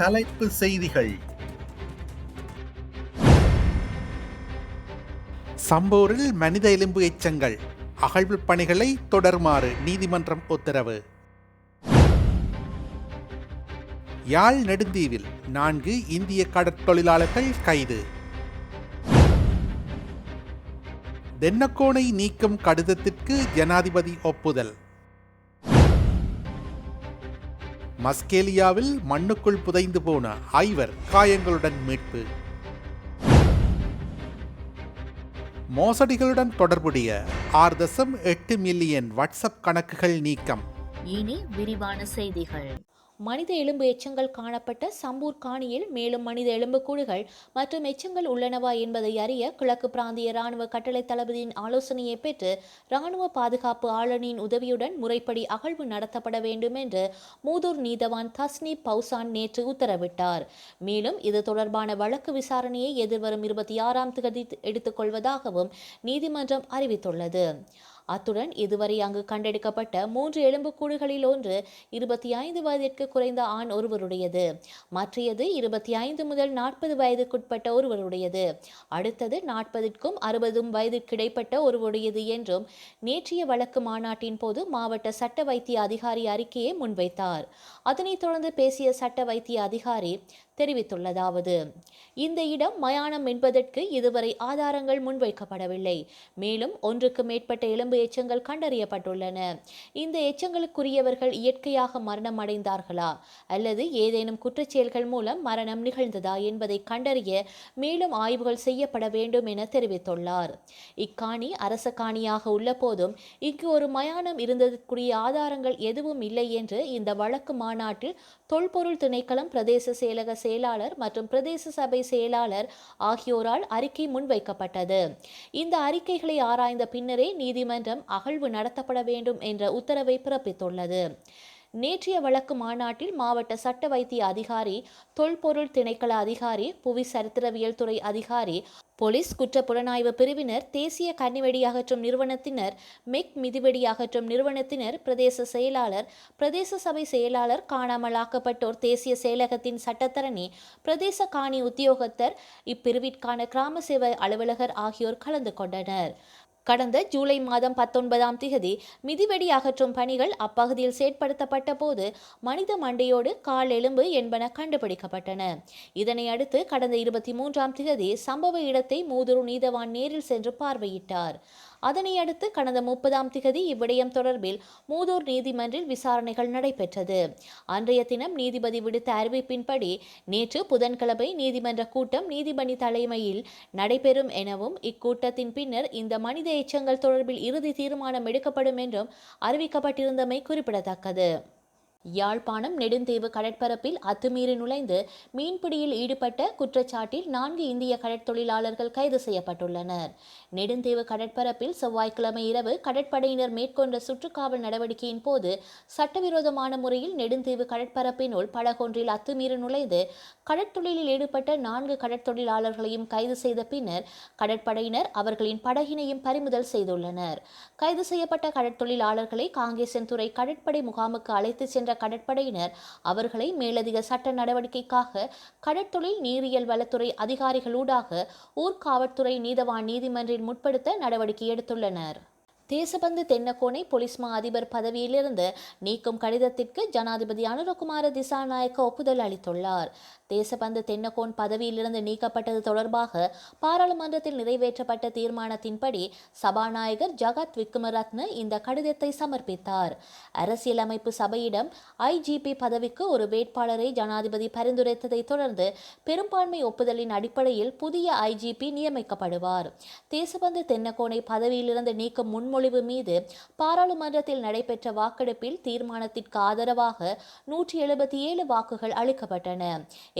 தலைப்பு செய்திகள். சம்பூரில் மனித எலும்பு எச்சங்கள். அகழ்வு பணிகளை தொடருமாறு நீதிமன்றம் உத்தரவு. யாழ் நெடுந்தீவில் நான்கு இந்திய கடற்தொழிலாளர்கள் கைது. தென்னக்கோனை நீக்கும் கடிதத்திற்கு ஜனாதிபதி ஒப்புதல். மஸ்கேலியாவில் மண்ணுக்குள் புதைந்து போன ஐவர் காயங்களுடன் மீட்பு. மோசடிகளுடன் தொடர்புடைய ஆறு தசம் எட்டு மில்லியன் வாட்ஸ்அப் கணக்குகள் நீக்கம். இனி விரிவான செய்திகள். மனித எலும்பு எச்சங்கள் காணப்பட்ட சம்பூர் காணியில் மேலும் மனித எலும்புக்கூடுகள் மற்றும் எச்சங்கள் உள்ளனவா என்பதை அறிய கிழக்கு பிராந்திய ராணுவ கட்டளை தளபதியின் ஆலோசனையை பெற்று ராணுவ பாதுகாப்பு ஆளுநரின் உதவியுடன் முறைப்படி அகழ்வு நடத்தப்பட வேண்டும் என்று மூதூர் நீதவான் தஸ்னி பௌசான் நேற்று உத்தரவிட்டார். மேலும் இது தொடர்பான வழக்கு விசாரணையை எதிர்வரும் இருபத்தி ஆறாம் தேதி எடுத்துக்கொள்வதாகவும் நீதிமன்றம் அறிவித்துள்ளது. அத்துடன் இதுவரை அங்கு கண்டெடுக்கப்பட்ட மூன்று எலும்புக்கூடுகளில் ஒன்று இருபத்தி ஐந்து வயதிற்கு குறைந்த ஆண் ஒருவருடையது. மற்றையது இருபத்தி ஐந்து முதல் நாற்பது வயதுக்குட்பட்ட ஒருவருடையது. அடுத்தது நாற்பதுக்கும் அறுபதும் வயதுக்கிடைப்பட்ட ஒருவருடையது என்றும் நேற்றைய வழக்கு மாநாட்டின் போது மாவட்ட சட்ட வைத்திய அதிகாரி அறிக்கையை முன்வைத்தார். அதனைத் தொடர்ந்து பேசிய சட்ட வைத்திய அதிகாரி தெரிவித்துள்ளதாவது இந்த இடம் மயானம் என்பதற்கு இதுவரை ஆதாரங்கள் முன்வைக்கப்படவில்லை. மேலும் ஒன்றுக்கு மேற்பட்ட எலும்பு எச்சங்கள் கண்டறியப்பட்டுள்ளன. இந்த எச்சங்களுக்குரியவர்கள் இயற்கையாக மரணம் அடைந்தார்களா அல்லது ஏதேனும் குற்றச்செயல்கள் மூலம் மரணம் நிகழ்ந்ததா என்பதை கண்டறிய மேலும் ஆய்வுகள் செய்யப்பட வேண்டும் என தெரிவித்துள்ளார். இக்காணி அரச காணியாக உள்ள போதும் இங்கு ஒரு மயானம் இருந்ததற்குரிய ஆதாரங்கள் எதுவும் இல்லை என்று இந்த வழக்கு மாநாட்டில் தொல்பொருள் திணைக்களம் பிரதேச செயலக செயலாளர் மற்றும் பிரதேச சபை செயலாளர் ஆகியோரால் அறிக்கை முன்வைக்கப்பட்டது. இந்த அறிக்கைகளை ஆராய்ந்த பின்னரே நீதிமன்ற நீதிமன்றம் அகழ்வு நடத்தப்பட வேண்டும் என்ற உத்தரவை பிறப்பித்துள்ளது. நேற்றைய வழக்கு மாநாட்டில் மாவட்ட சட்ட வைத்திய அதிகாரி தொல்பொருள் திணைக்கள அதிகாரி புவி சரித்திரவியல் துறை அதிகாரி போலீஸ் குற்ற புலனாய்வு பிரிவினர் தேசிய கன்னிவெடி அகற்றும் நிறுவனத்தினர் மெக் மிதிவெடி அகற்றும் நிறுவனத்தினர் பிரதேச செயலாளர் பிரதேச சபை செயலாளர் காணாமலாக்கப்பட்டோர் தேசிய செயலகத்தின் சட்டத்தரணி பிரதேச காணி உத்தியோகத்தர் இப்பிரிவிற்கான கிராம சேவை அலுவலகர் ஆகியோர் கலந்து கொண்டனர். கடந்த ஜூலை மாதம் பத்தொன்பதாம் திகதி மிதிவெடி அகற்றும் பணிகள் அப்பகுதியில் செயற்படுத்தப்பட்ட போது மனித மண்டையோடு கால் எலும்பு என்பன கண்டுபிடிக்கப்பட்டன. இதனையடுத்து கடந்த இருபத்தி மூன்றாம் திகதி சம்பவ இடத்தை மூதுரு நீதவான் நேரில் சென்று பார்வையிட்டார். அதனை அடுத்து கடந்த முப்பதாம் திகதி இவ்விடயம் தொடர்பில் மூதூர் நீதிமன்றில் விசாரணைகள் நடைபெற்றது. அன்றைய தினம் நீதிபதி விடுத்த அறிவிப்பின்படி நேற்று புதன்கிழமை நீதிமன்ற கூட்டம் நீதிபதி தலைமையில் நடைபெறும் எனவும் இக்கூட்டத்தின் பின்னர் இந்த மனித எச்சங்கள் தொடர்பில் இறுதி தீர்மானம் எடுக்கப்படும் என்றும் அறிவிக்கப்பட்டிருந்தமை குறிப்பிடத்தக்கது. யாழ்ப்பாணம் நெடுந்தீவு கடற்பரப்பில் அத்துமீறி நுழைந்து மீன்பிடியில் ஈடுபட்ட குற்றச்சாட்டில் நான்கு இந்திய கடற்தொழிலாளர்கள் கைது செய்யப்பட்டுள்ளனர். நெடுந்தீவு கடற்பரப்பில் செவ்வாய்க்கிழமை இரவு கடற்படையினர் மேற்கொண்ட சுற்றுக்காவல் நடவடிக்கையின் போது சட்டவிரோதமான முறையில் நெடுந்தீவு கடற்பரப்பினுள் படகொன்றில் அத்துமீறி நுழைந்து கடற்தொழிலில் ஈடுபட்ட நான்கு கடற்தொழிலாளர்களையும் கைது செய்த பின்னர் கடற்படையினர் அவர்களின் படகினையும் பறிமுதல் செய்துள்ளனர். கைது செய்யப்பட்ட கடற்தொழிலாளர்களை காங்கேசன்துறை கடற்படை முகாமுக்கு அழைத்து சென்ற கடற்படையினர் அவர்களை மேலதிக சட்ட நடவடிக்கைக்காக கடற்தொழில் நீரியல் வளத்துறை அதிகாரிகளூடாக ஊர்காவல்துறை நீதவான் நீதிமன்றில் முற்படுத்த நடவடிக்கை எடுத்துள்ளனர். தேசபந்து தென்னக்கோனை பொலிஸ் மா அதிபர் பதவியிலிருந்து நீக்கும் கடிதத்திற்கு ஜனாதிபதி அனுரகுமார திசாநாயக்க ஒப்புதல் அளித்துள்ளார். தேசபந்து தென்னக்கோன் பதவியிலிருந்து நீக்கப்பட்டது தொடர்பாக பாராளுமன்றத்தில் நிறைவேற்றப்பட்ட தீர்மானத்தின்படி சபாநாயகர் ஜகத் விக்ரமரத்ன இந்த கடிதத்தை சமர்ப்பித்தார். அரசியலமைப்பு சபையிடம் ஐஜிபி பதவிக்கு ஒரு வேட்பாளரை ஜனாதிபதி பரிந்துரைத்ததை தொடர்ந்து பெரும்பான்மை ஒப்புதலின் அடிப்படையில் புதிய ஐஜிபி நியமிக்கப்படுவார். தேசபந்து தென்னக்கோனை பதவியிலிருந்து நீக்கும் முன்மொழிவு மீது பாராளுமன்றத்தில் நடைபெற்ற வாக்கெடுப்பில் தீர்மானத்திற்கு ஆதரவாக நூற்றி எழுபத்தி ஏழு வாக்குகள் அளிக்கப்பட்டன.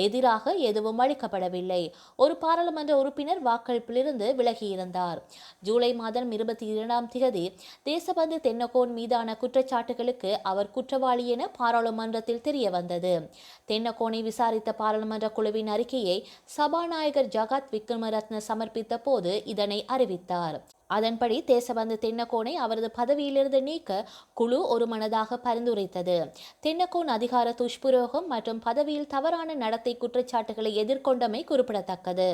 எதிராக எதுவும் அளிக்கப்படவில்லை. ஒரு பாராளுமன்ற உறுப்பினர் வாக்களிப்பிலிருந்து விலகியிருந்தார். ஜூலை மாதம் இருபத்தி இரண்டாம் தேதி தேசபந்து தென்னகோன் மீதான குற்றச்சாட்டுகளுக்கு அவர் குற்றவாளி என பாராளுமன்றத்தில் தெரிய வந்தது தென்னகோனை விசாரித்த பாராளுமன்ற குழுவின் அறிக்கையை சபாநாயகர் ஜகத் விக்ரமரத்ன சமர்ப்பித்த போது இதனை அறிவித்தார். அதன்படி தேசபந்து தென்னக்கோனை அவரது பதவியிலிருந்து நீக்க குழு ஒருமனதாக பரிந்துரைத்தது. தென்னக்கோன் அதிகார துஷ்புரோகம் மற்றும் பதவியில் தவறான நடத்தை குற்றச்சாட்டுகளை எதிர்கொண்டமை குறிப்பிடத்தக்கது.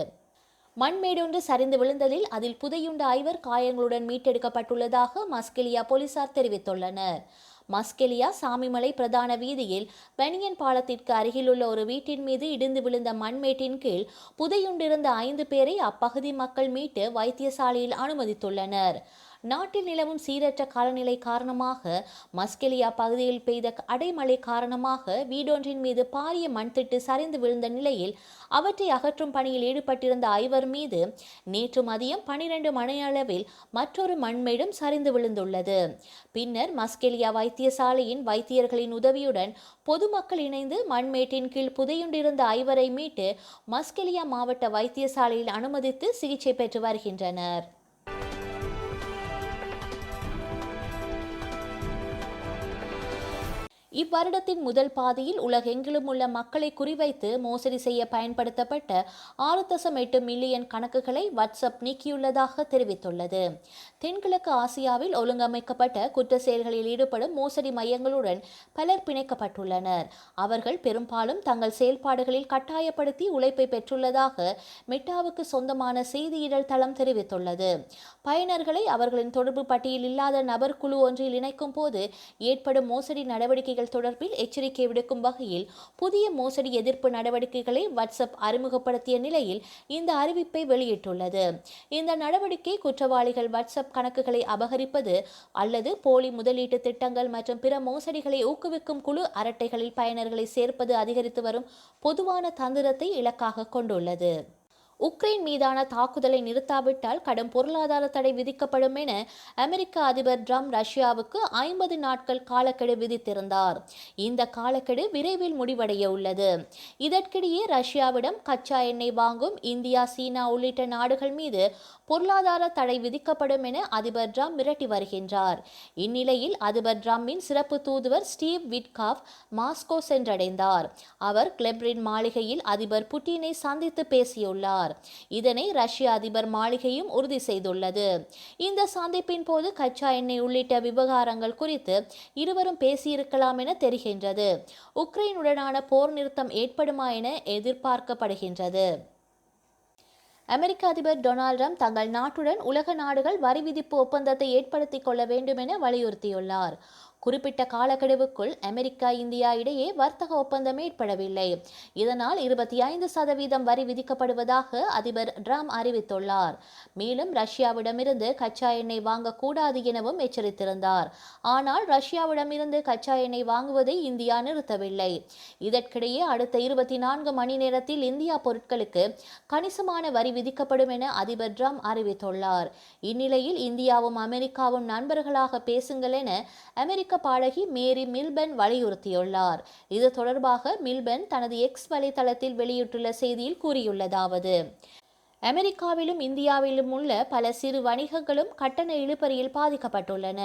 மண்மேடொன்று சரிந்து விழுந்ததில் அதில் புதையுண்ட ஐவர் காயங்களுடன் மீட்டெடுக்கப்பட்டுள்ளதாக மஸ்கிலியா போலீசார் தெரிவித்துள்ளனர். மஸ்கெலியா சாமிமலை பிரதான வீதியில் பெனியன் பாலத்திற்கு அருகிலுள்ள ஒரு வீட்டின் மீது இடிந்து விழுந்த மண்மேட்டின் கீழ் புதையுண்டிருந்த ஐந்து பேரை அப்பகுதி மக்கள் மீட்டு வைத்தியசாலையில் அனுமதித்துள்ளனர். நாட்டில் நிலவும் சீரற்ற காலநிலை காரணமாக மஸ்கெலியா பகுதியில் பெய்த அடைமழை காரணமாக வீடொன்றின் மீது பாரிய மண்திட்டு சரிந்து விழுந்த நிலையில் அவற்றை அகற்றும் பணியில் ஈடுபட்டிருந்த ஐவர் மீது நேற்று மதியம் பனிரெண்டு மணியளவில் மற்றொரு மண்மேடும் சரிந்து விழுந்துள்ளது. பின்னர் மஸ்கெலியா வைத்தியசாலையின் வைத்தியர்களின் உதவியுடன் பொதுமக்கள் இணைந்து மண்மேட்டின் கீழ் புதையுண்டிருந்த ஐவரை மீட்டு மஸ்கெலியா மாவட்ட வைத்தியசாலையில் அனுமதித்து சிகிச்சை பெற்று வருகின்றனர். இவ்வருடத்தின் முதல் பாதியில் உலகெங்கிலும் உள்ள மக்களை குறிவைத்து மோசடி செய்ய பயன்படுத்தப்பட்ட ஆறு தசம் எட்டு மில்லியன் கணக்குகளை வாட்ஸ்அப் நீக்கியுள்ளதாக தெரிவித்துள்ளது. தென்கிழக்கு ஆசியாவில் ஒழுங்கமைக்கப்பட்ட குற்ற செயல்களில் ஈடுபடும் மோசடி மையங்களுடன் பலர் பிணைக்கப்பட்டுள்ளனர். அவர்கள் பெரும்பாலும் தங்கள் செயல்பாடுகளில் கட்டாயப்படுத்தி உழைப்பை பெற்றுள்ளதாக மெட்டாவுக்கு சொந்தமான செய்தியிடல் தளம் தெரிவித்துள்ளது. பயனர்களை அவர்களின் தொடர்பு பட்டியல் இல்லாத நபர் குழு ஒன்றில் இணைக்கும் போது ஏற்படும் மோசடி நடவடிக்கைகள் தொடர்பில் எச்சரிக்கை விடுக்கும் வகையில் புதிய மோசடி எதிர்ப்பு நடவடிக்கைகளை வாட்ஸ்அப் அறிமுகப்படுத்திய நிலையில் இந்த அறிவிப்பை வெளியிட்டுள்ளது. இந்த நடவடிக்கை குற்றவாளிகள் வாட்ஸ்அப் கணக்குகளை அபகரிப்பது அல்லது போலி முதலீட்டு திட்டங்கள் மற்றும் பிற மோசடிகளை ஊக்குவிக்கும் குழு அரட்டைகளில் பயனர்களை சேர்ப்பது அதிகரித்து வரும் பொதுவான தந்திரத்தை இலக்காக கொண்டுள்ளது. உக்ரைன் மீதான தாக்குதலை நிறுத்தாவிட்டால் கடும் பொருளாதார தடை விதிக்கப்படும் என அமெரிக்க அதிபர் ட்ரம்ப் ரஷ்யாவுக்கு ஐம்பது நாட்கள் காலக்கெடு விதித்திருந்தார். இந்த காலக்கெடு விரைவில் முடிவடைய உள்ளது. இதற்கிடையே ரஷ்யாவிடம் கச்சா எண்ணெய் வாங்கும் இந்தியா சீனா உள்ளிட்ட நாடுகள் மீது பொருளாதார தடை விதிக்கப்படும் என அதிபர் ட்ரம்ப் மிரட்டி வருகின்றார். இந்நிலையில் அதிபர் ட்ரம்பின் சிறப்பு தூதுவர் ஸ்டீவ் விட்காஃப் மாஸ்கோ சென்றடைந்தார். அவர் கிளெப்ரின் மாளிகையில் அதிபர் புட்டினை சந்தித்து பேசியுள்ளார். இதனை ரஷ்ய அதிபர் மாளிகையும் உறுதி செய்துள்ளது. இந்த சந்திப்பின் போது கச்சா எண்ணெய் உள்ளிட்ட விவகாரங்கள் குறித்து இருவரும் பேசியிருக்கலாம் என தெரிகின்றது. உக்ரைனுடனான போர் நிறுத்தம் ஏற்படுமா என எதிர்பார்க்கப்படுகின்றது. அமெரிக்க அதிபர் டொனால்ட் ட்ரம்ப் தங்கள் நாட்டுடன் உலக நாடுகள் வரி விதிப்பு ஒப்பந்தத்தை ஏற்படுத்திக் கொள்ள வேண்டும் என வலியுறுத்தியுள்ளார். குறிப்பிட்ட காலக்கெடுவுக்குள் அமெரிக்கா இந்தியா இடையே வர்த்தக ஒப்பந்தம் ஏற்படவில்லை. இதனால் இருபத்தி ஐந்து சதவீதம் வரி விதிக்கப்படுவதாக அதிபர் ட்ரம்ப் அறிவித்துள்ளார். மேலும் ரஷ்யாவிடமிருந்து கச்சா எண்ணெய் வாங்கக்கூடாது எனவும் எச்சரித்திருந்தார். ஆனால் ரஷ்யாவிடமிருந்து கச்சா எண்ணெய் வாங்குவதை இந்தியா நிறுத்தவில்லை. இதற்கிடையே அடுத்த இருபத்தி நான்கு மணி நேரத்தில் இந்தியா பொருட்களுக்கு கணிசமான வரி விதிக்கப்படும் என அதிபர் ட்ரம்ப் அறிவித்துள்ளார். இந்நிலையில் இந்தியாவும் அமெரிக்காவும் நண்பர்களாக பேசுங்கள் என அமெரிக்க பாடகி மேரி மில்பன் வலியுறுத்தியுள்ளார். இது தொடர்பாக மில்பன் தனது எக்ஸ் வலைதளத்தில் வெளியிட்டுள்ள செய்தியில் கூறியுள்ளதாவது. அமெரிக்காவிலும் இந்தியாவிலும் உள்ள பல சிறு வணிகங்களும் கட்டண இழுபறியில் பாதிக்கப்பட்டுள்ளன.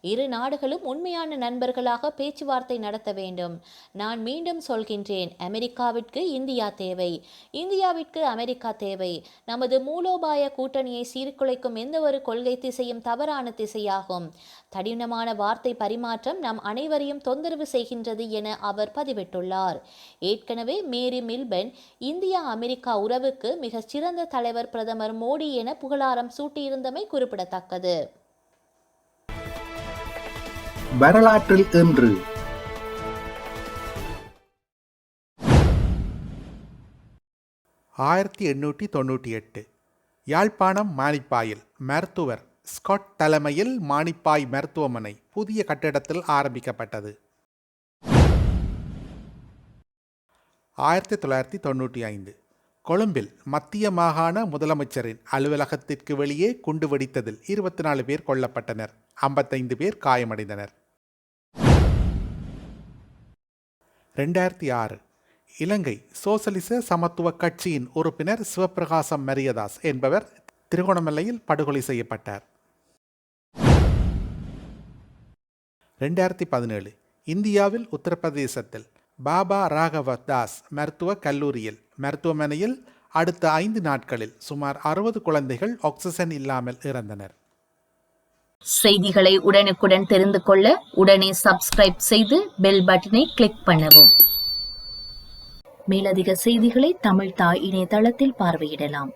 இரு நாடுகளும் உண்மையான நண்பர்களாக பேச்சுவார்த்தை நடத்த வேண்டும். நான் மீண்டும் சொல்கின்றேன் அமெரிக்காவிற்கு இந்தியா தேவை. இந்தியாவிற்கு அமெரிக்கா தேவை. நமது மூலோபாய கூட்டணியை சீர்குலைக்கும் எந்த ஒரு கொள்கை திசையும் தவறான திசையாகும். கடினமான வார்த்தை பரிமாற்றம் நம் அனைவரையும் தொந்தரவு செய்கின்றது என அவர் பதிவிட்டுள்ளார். ஏற்கனவே மேரி மில்பன் இந்தியா அமெரிக்கா உறவுக்கு மிகச் சிறந்த தலைவர் பிரதமர் மோடி என புகழாரம் சூட்டியிருந்தமை குறிப்பிடத்தக்கது. வரலாற்றில் இன்று. ஆயிரத்தி எண்ணூற்றி தொண்ணூற்றி எட்டு யாழ்ப்பாணம் மானிப்பாயில் மருத்துவர் ஸ்காட் தலைமையில் மானிப்பாய் மருத்துவமனை புதிய கட்டிடத்தில் ஆரம்பிக்கப்பட்டது. ஆயிரத்தி தொள்ளாயிரத்தி தொண்ணூற்றி ஐந்து. கொழும்பில் மத்திய மாகாண முதலமைச்சரின் அலுவலகத்திற்கு வெளியே குண்டு வெடித்ததில் இருபத்தி நாலு பேர் கொல்லப்பட்டனர். ஐம்பத்தைந்து பேர் காயமடைந்தனர். ரெண்டாயிரத்தி ஆறு இலங்கை சோசலிச சமத்துவ கட்சியின் உறுப்பினர் சிவப்பிரகாசம் மரியதாஸ் என்பவர் திருகோணமலையில் படுகொலை செய்யப்பட்டார். ரெண்டாயிரத்தி பதினேழு இந்தியாவில் உத்தரப்பிரதேசத்தில் பாபா ராகவ தாஸ் மருத்துவ கல்லூரியில் மருத்துவமனையில் அடுத்த ஐந்து நாட்களில் சுமார் அறுபது குழந்தைகள் ஆக்சிஜன் இல்லாமல் இறந்தனர். செய்திகளை உடனுக்குடன் தெரிந்து கொள்ள உடனே சப்ஸ்கிரைப் செய்து பெல் பட்டனை கிளிக் பண்ணவும். மேலதிக செய்திகளை தமிழ் தாய் இணையதளத்தில் பார்வையிடலாம்.